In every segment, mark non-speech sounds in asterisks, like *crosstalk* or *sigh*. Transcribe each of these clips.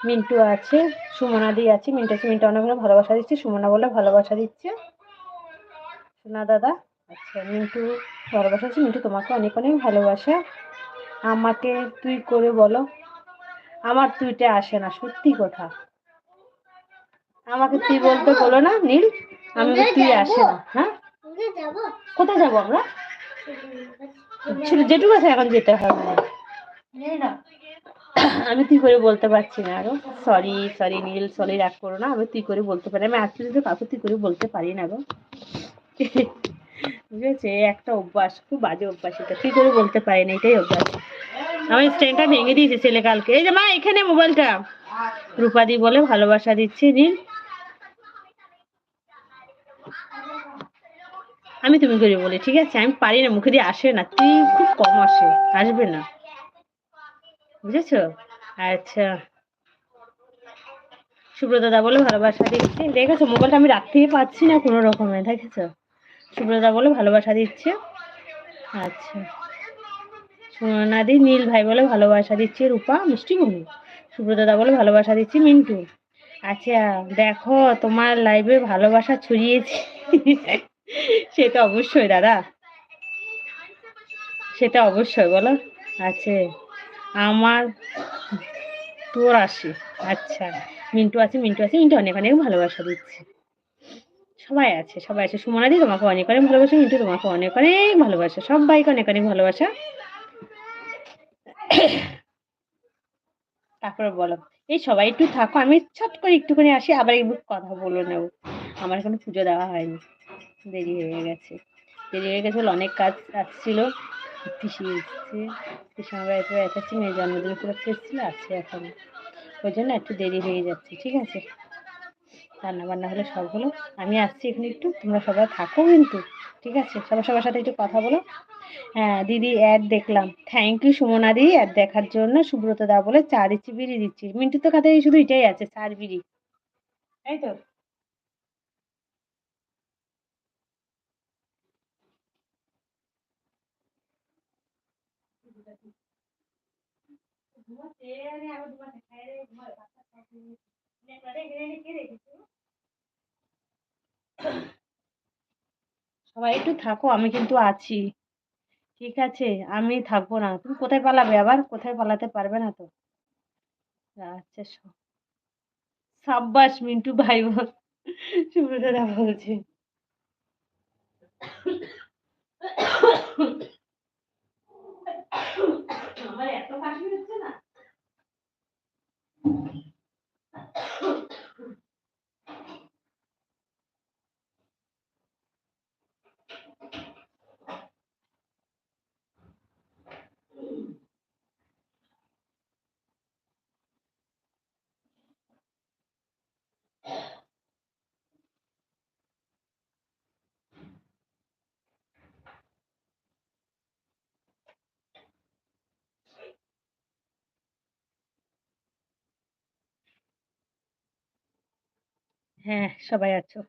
মিন্টু আছে, সুমনা সুমনাদি আছে, মিন্টু আছে, মিন্টু অনেকগুলো ভালোবাসা দিচ্ছে, সুমনা বলে ভালোবাসা দিচ্ছে। সোনা দাদা আচ্ছা মিন্টু ভালোবাসা দিচ্ছে, মিন্টু তোমাকে অনেক অনেক ভালোবাসা। আমাকে তুই করে বলো, আমার তুইটা আসে না, সত্যি কথা। আমাকে তুই বলতে বলো না, নীল, আমি তুই আসে না হ্যাঁ? কোথায় যাব আমরা? যেটুকু আছে এখন যেতে হবে। না আমি তুই করে বলতে পারছি না আরও। সরি সরি নীল সরি রাগ করো না। আমি তুই করে বলতে পারি আমি আজকে যদি কাউকে তুই করে বলতে পারি না গো। *laughs* বুঝেছে? একটা অভ্যাস, খুব বাজে অভ্যাস এটা। তুই করে বলতে পারি না, এটাই অভ্যাস। আমি স্ট্যান্ডটা ভেঙে দিয়েছি ছেলে কালকে। এই যে মা, এখানে মোবাইলটা। রূপাদি বলে ভালোবাসা দিচ্ছে, নীল। আমি তুমি করে বলি, ঠিক আছে? আমি পারি না, মুখে দিয়ে আসে না। তুই খুব কম আসে, আসবে না। বুঝেছ? আচ্ছা। সুব্রতদা বলে ভালোবাসা দিচ্ছে। দেখেছ, মোবাইলটা আমি রাখতেই পারছি না কোনো রকমে, দেখেছ? সুব্রতদা বলে ভালোবাসা দিচ্ছে। আচ্ছা। সোনাদি নীল ভাই বলে ভালোবাসা দিচ্ছে রূপা, মিষ্টি বন্ধু সুব্রতদা বলে ভালোবাসা দিচ্ছি মিন্টু। আচ্ছা দেখো, তোমার লাইভে ভালোবাসা ছড়িয়েছি। সেটা অবশ্যই, দাদা। সেটা অবশ্যই, বলো। আছে আমার তোর আসে। আচ্ছা মিন্টু আছে মিন্টু আছে, মিন্টু অনেক অনেক ভালোবাসা দিচ্ছে। সবাই আছে সবাই আছে। সুমনাদি তোমাকে অনেক অনেক ভালোবাসা, মিন্টু তোমাকে অনেক অনেক ভালোবাসা। সবাইকে অনেক অনেক ভালোবাসা। তারপরে বলো, এই সবাই একটু থাকো, আমি ছট করে একটুখানি আসি, আবার একটু কথা বলে নেব। আমার এখনও পুজো দেওয়া হয়নি। দেরি হয়ে গেছে। দেরি হয়ে গেছে অনেক কাজ আসছিল। এসছে। মেয়ের জন্মদিন উপলক্ষে এসেছিল আছে এখন ওই জন্য একটু দেরি হয়ে যাচ্ছে, ঠিক আছে? রান্না বান্না হলে সব হলো। আমি আসছি এখানে একটু, তোমরা সবাই থাকো কিন্তু, ঠিক আছে? সবার সবার সাথে একটু কথা বলো। হ্যাঁ দিদি অ্যাড দেখলাম। থ্যাংক ইউ সুমনা দি অ্যাড দেখার জন্য সুব্রত দা বলে চা দিচ্ছি, বিড়ি দিচ্ছি। মিন্টু তো খাতে শুধু এটাই আছে, চার বিড়ি। তাই তো? সবাই একটু থাকো, আমি কিন্তু আছি। ঠিক আছে, আমি থাকব না। তুমি কোথায় পালাবে আবার? কোথায় পালাতে পারবে না তো? আচ্ছা সাব্বাস মিন্টু ভাই বল সুব্রতদা বলছে। হ্যাঁ সবাই আছো।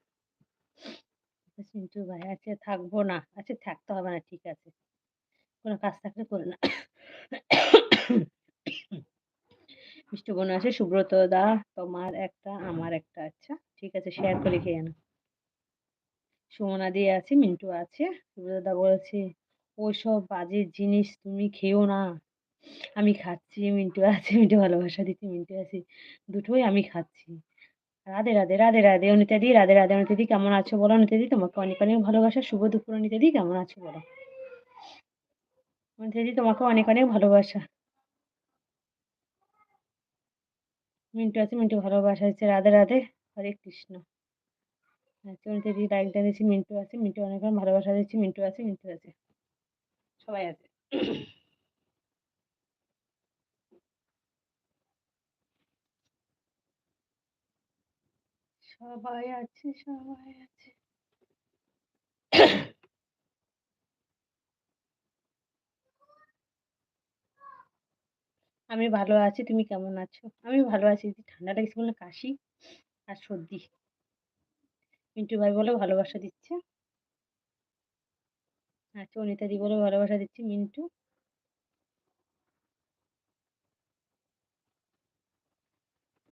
চিন্টু ভাই আছে থাকব না। আচ্ছা থাকতে হবে না, ঠিক আছে। কোনো কাজ থাকলে করে না। মিষ্টি বোন আছে, সুব্রত দা, তোমার একটা, আমার একটা আচ্ছা ঠিক আছে শেয়ার করে খেয়ে না সুমনা দিয়ে আছে, মিন্টু আছে, সুব্রত দা বলেছে, ওইসব বাজে জিনিস তুমি খেও না। আমি খাচ্ছি, মিন্টু আছে, মিন্টু ভালোবাসা দিচ্ছি মিন্টু আছে, দুটোই আমি খাচ্ছি। রাধে রাধে রাধে রাধে অনিতা দি রাধে রাধে অনিতা দি কেমন আছো বলো? অনিতা দি তোমাকে অনেক অনেক ভালোবাসা। শুভ দুপুর অনিতা দি কেমন আছো বলো? অনিতা দি তোমাকে অনেক অনেক ভালোবাসা। মিন্টু আছে, মিন্টু ভালোবাসা হচ্ছে রাধে রাধে, হরে কৃষ্ণ। আচ্ছা অনিতা দি লাইক দিয়েছি মিন্টু আছে, মিন্টু অনেক ভালোবাসা দিচ্ছি। মিন্টু আছে মিন্টু আছে। সবাই আছে। সবাই আছে সবাই আছে। আমি ভালো আছি, তুমি কেমন আছো? আমি ভালো আছি ঠান্ডা লেগেছে বলে কাশি আর সর্দি। মিন্টু ভাই বলে ভালোবাসা দিচ্ছে। আচ্ছা অনিতা দি বলে ভালোবাসা দিচ্ছি মিন্টু।